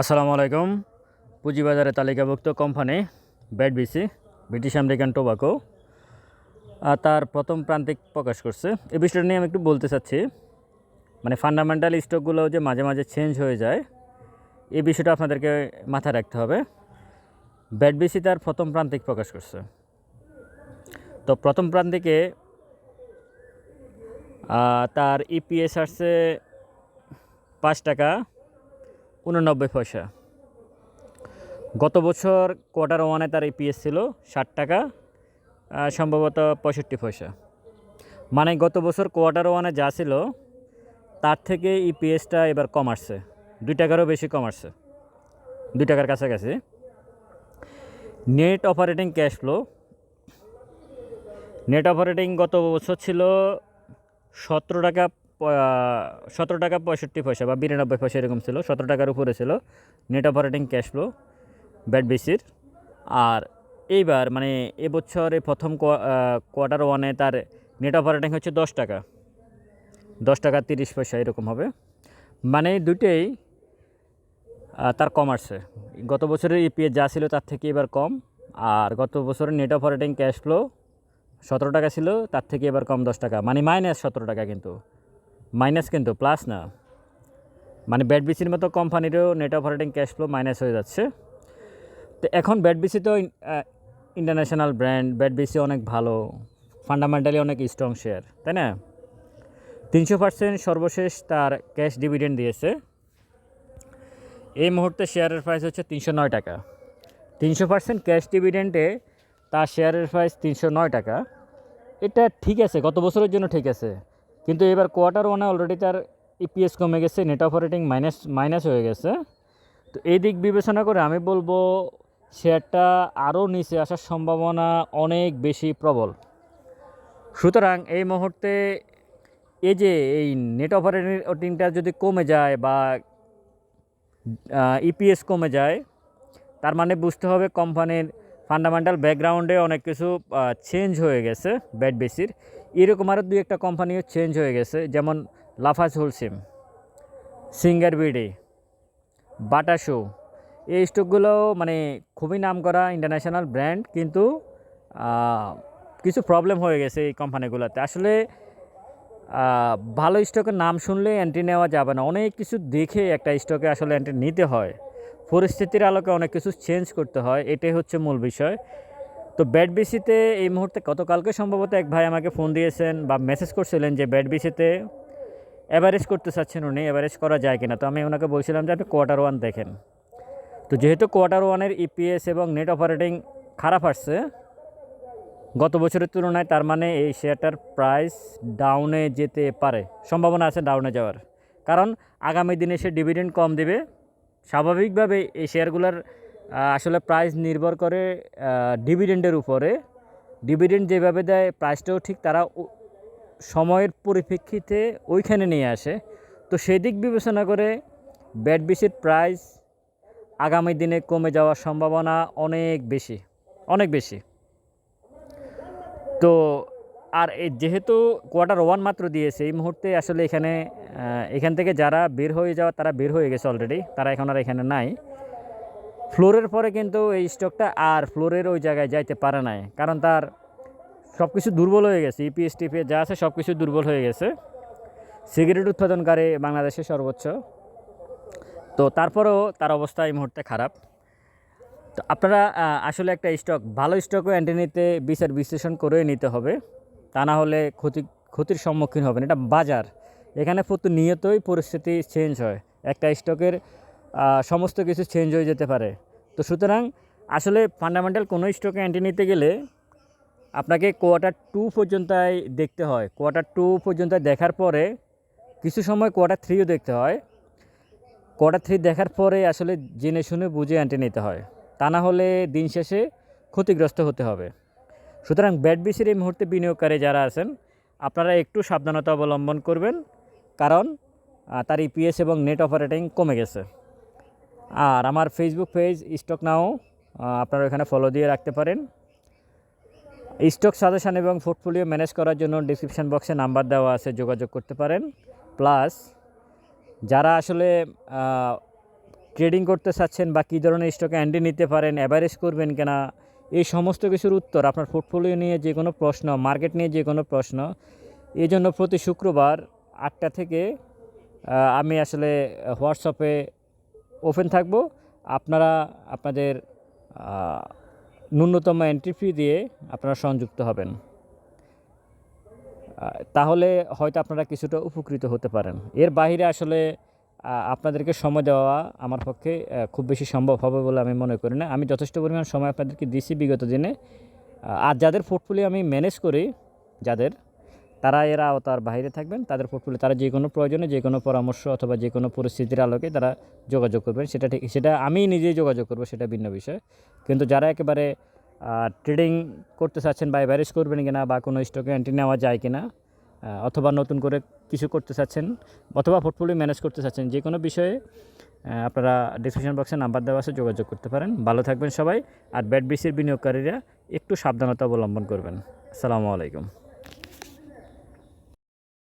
আসসালামু আলাইকুম। পুঁজিবাজারে তালিকাভুক্ত company BC British American tobacco. তার প্রথম প্রান্তিক প্রকাশ করছে। এই বিষয়টা নিয়ে আমি একটু বলতে চাচ্ছি মানে ফান্ডামেন্টাল স্টকগুলো যে মাঝে মাঝে চেঞ্জ হয়ে যায়, এই বিষয়টা আপনাদেরকে মাথায় রাখতে হবে। বিসি তার প্রথম প্রান্তিক প্রকাশ করছে। তো প্রথম প্রান্তিকে তার ইপিএস আসছে পাঁচ টাকা উননব্বই পয়সা। গত বছর কোয়ার্টার ওয়ানে তার ইপিএস ছিল ষাট টাকা সম্ভবত পঁয়ষট্টি পয়সা। মানে গত বছর কোয়ার্টার ওয়ানে যা ছিল, তার থেকে ইপিএসটা এবার কম আসছে। দুই টাকারও বেশি কম আসছে। দুই টাকার কাছাকাছি। Net operating cash flow net operating গত বছর ছিল সতেরো টাকা সতেরো টাকা পঁয়ষট্টি পয়সা বা বিরানব্বই পয়সা এরকম ছিল, সতেরো টাকার উপরে ছিল। Net operating cash flow BAT বেসির আর এইবার মানে এবছর প্রথম কোয়ার্টার ওয়ানে তার নেট অপারেটিং হচ্ছে দশ টাকা। দশ টাকা তিরিশ পয়সা এরকম হবে। মানে দুটোই তার কম আসছে। গত বছরের ইপিএস যা ছিল তার থেকে এবার কম। আর গত বছরের নেট অপারেটিং ক্যাশ ফ্লো সতেরো টাকা ছিল, তার থেকে এবার কম দশ টাকা। মানে মাইনাস সতেরো টাকা কিন্তু। মাইনাস কিন্তু প্লাস না। মানে ব্যাট বিসির মতো কোম্পানিরও net operating cash flow minus হয়ে যাচ্ছে। তো এখন BAT B C international brand BAT B অনেক ভালো ফান্ডামেন্টালি অনেক স্ট্রং শেয়ার তাই না? তিনশো পার্সেন্ট সর্বশেষ তার ক্যাশ ডিভিডেন্ড দিয়েছে। এই মুহূর্তে শেয়ারের প্রাইস হচ্ছে তিনশো নয় টাকা। তিনশো পার্সেন্ট ক্যাশ ডিভিডেন্ডে তার শেয়ারের প্রাইস তিনশো নয় টাকা। এটা ঠিক আছে, গত বছরের জন্য ঠিক আছে। কিন্তু এবার কোয়ার্টার ওয়ানে অলরেডি তার ইপিএস কমে গেছে নেট অপারেটিং মাইনাস মাইনাস হয়ে গেছে। তো এই দিক বিবেচনা করে আমি বলব শেয়ারটা আরও নিচে আসার সম্ভাবনা অনেক বেশি প্রবল। সুতরাং এই মুহূর্তে এই যে এই নেট অপারেটিংটা যদি কমে যায় বা ইপিএস কমে যায়, তার মানে বুঝতে হবে কোম্পানির ফান্ডামেন্টাল ব্যাকগ্রাউন্ডে অনেক কিছু চেঞ্জ হয়ে গেছে ব্যাট বেসির এরকম আরও দুই একটা কোম্পানিও চেঞ্জ হয়ে গেছে, যেমন Lafarge Holcim Singer BD Bata shoe এই স্টকগুলো মানে খুবই নাম করা ইন্টারন্যাশনাল ব্র্যান্ড কিন্তু কিছু প্রবলেম হয়ে গেছে এই কোম্পানিগুলোতে আসলে ভালো স্টকের নাম শুনলে এন্ট্রি নেওয়া যাবে না। অনেক কিছু দেখে একটা স্টকে আসলে এন্ট্রি নিতে হয়। পরিস্থিতির আলোকে অনেক কিছু চেঞ্জ করতে হয়, এটাই হচ্ছে মূল বিষয়। তো ব্যাট বিসিতে এই মুহূর্তে গতকালকে সম্ভবত এক ভাই আমাকে ফোন দিয়েছেন বা মেসেজ করছিলেন যে ব্যাট বিসিতে অ্যাভারেজ করতে চাচ্ছেন উনি অ্যাভারেজ করা যায় কিনা। তো আমি ওনাকে বলছিলাম যে আপনি কোয়ার্টার ওয়ান দেখেন। তো যেহেতু কোয়ার্টার ওয়ানের ইপিএস এবং নেট অপারেটিং খারাপ আসছে, গত বছরের তুলনায় তার মানে এই শেয়ারটার প্রাইস ডাউনে যেতে পারে। সম্ভাবনা আছে ডাউনে যাওয়ার। কারণ আগামী দিনে সে ডিভিডেন্ড কম দেবে। স্বাভাবিকভাবে এই শেয়ারগুলোর আসলে প্রাইস নির্ভর করে ডিভিডেন্ডের উপরে। ডিভিডেন্ড যেভাবে দেয় প্রাইসটাও ঠিক তারা সময়ের পরিপ্রেক্ষিতে ওইখানে নিয়ে আসে। তো সেই দিক বিবেচনা করে ব্যাট বিসির প্রাইস আগামী দিনে কমে যাওয়ার সম্ভাবনা অনেক বেশি অনেক বেশি। তো আর যেহেতু কোয়ার্টার ওয়ান মাত্র দিয়েছে, এই মুহূর্তে আসলে এখানে এখান থেকে যারা বের হয়ে যাওয়া, তারা বের হয়ে গেছে অলরেডি তারা এখন আর এখানে নাই। ফ্লোরের পরে কিন্তু এই স্টকটা আর ফ্লোরের ওই জায়গায় যাইতে পারে নাই, কারণ তার সব কিছু দুর্বল হয়ে গেছে ইপিএস টিপিএস যা আছে সব কিছু দুর্বল হয়ে গেছে। সিগারেট উৎপাদনকারী বাংলাদেশের সর্বোচ্চ। তো তারপরেও তার অবস্থা এই মুহূর্তে খারাপ। তো আপনারা আসলে একটা স্টক ভালো স্টকও এন্ট্রি নিতে বিচার বিশ্লেষণ করে নিতে হবে। তা না হলে ক্ষতি, ক্ষতির সম্মুখীন হবেন। এটা বাজার। এখানে প্রতিনিয়তই পরিস্থিতি চেঞ্জ হয়। একটা স্টকের সমস্ত কিছু চেঞ্জ হয়ে যেতে পারে। তো সুতরাং আসলে ফান্ডামেন্টাল কোনো স্টকে অ্যান্টি নিতে গেলে আপনাকে কোয়ার্টার টু পর্যন্তই দেখতে হয়। কোয়ার্টার টু পর্যন্ত দেখার পরে কিছু সময় কোয়ার্টার থ্রিও দেখতে হয়। কোয়ার্টার থ্রি দেখার পরে আসলে জেনে শুনে বুঝে অ্যান্টি নিতে হয়। তা না হলে দিন শেষে ক্ষতিগ্রস্ত হতে হবে। সুতরাং ব্যাট বিসির এই মুহূর্তে বিনিয়োগকারী যারা আছেন, আপনারা একটু সাবধানতা অবলম্বন করবেন, কারণ তার ইপিএস এবং নেট অপারেটিং কমে গেছে। আর আমার ফেসবুক পেজ স্টক নাও আপনারা এখানে ফলো দিয়ে রাখতে পারেন। স্টক সাজেশান এবং পোর্টফোলিও ম্যানেজ করার জন্য ডিসক্রিপশন বক্সে নাম্বার দেওয়া আছে, যোগাযোগ করতে পারেন। প্লাস যারা আসলে ট্রেডিং করতে চাচ্ছেন বা কী ধরনের স্টকে অ্যান্ডি নিতে পারেন অ্যাভারেজ করবেন কিনা এই সমস্ত কিছুর উত্তর আপনার পোর্টফোলিও নিয়ে যে কোনো প্রশ্ন মার্কেট নিয়ে যে কোনো প্রশ্ন, এই জন্য প্রতি শুক্রবার আটটা থেকে আমি আসলে হোয়াটসঅ্যাপে ওপেন থাকব। আপনারা আপনাদের ন্যূনতম এন্ট্রি ফি দিয়ে আপনারা সংযুক্ত হবেন। তাহলে হয়তো আপনারা কিছুটা উপকৃত হতে পারেন। এর বাইরে আসলে আপনাদেরকে সময় দেওয়া আমার পক্ষে খুব বেশি সম্ভব হবে বলে আমি মনে করি না। আমি যথেষ্ট পরিমাণ সময় আপনাদেরকে দিছি বিগত দিনে। আর যাদের পোর্টফোলিও আমি ম্যানেজ করি, যাদের, তারা এর আওতার বাইরে থাকবেন, তাদের পোর্টফোলিও তারা যে কোনো প্রয়োজনে, যে কোনো পরামর্শ অথবা যে কোনো পরিস্থিতির আলোকে তারা যোগাযোগ করবেন। সেটা ঠিক, সেটা আমি নিজেই যোগাযোগ করব, সেটা ভিন্ন বিষয়। কিন্তু যারা একেবারে ট্রেডিং করতে চাচ্ছেন বা অ্যাভারেজ করবেন কিনা বা কোনো স্টকে এন্ট্রি নেওয়া যায় কিনা অথবা নতুন করে কিছু করতে চাচ্ছেন অথবা পোর্টফোলিও ম্যানেজ করতে চাচ্ছেন, যে কোনো বিষয়ে আপনারা ডিসক্রিপশন বক্সে নাম্বার দেওয়া আছে, যোগাযোগ করতে পারেন। ভালো থাকবেন সবাই, আর ব্যাট বিসির বিনিয়োগকারীরা একটু সাবধানতা অবলম্বন করবেন। আসসালামু আলাইকুম।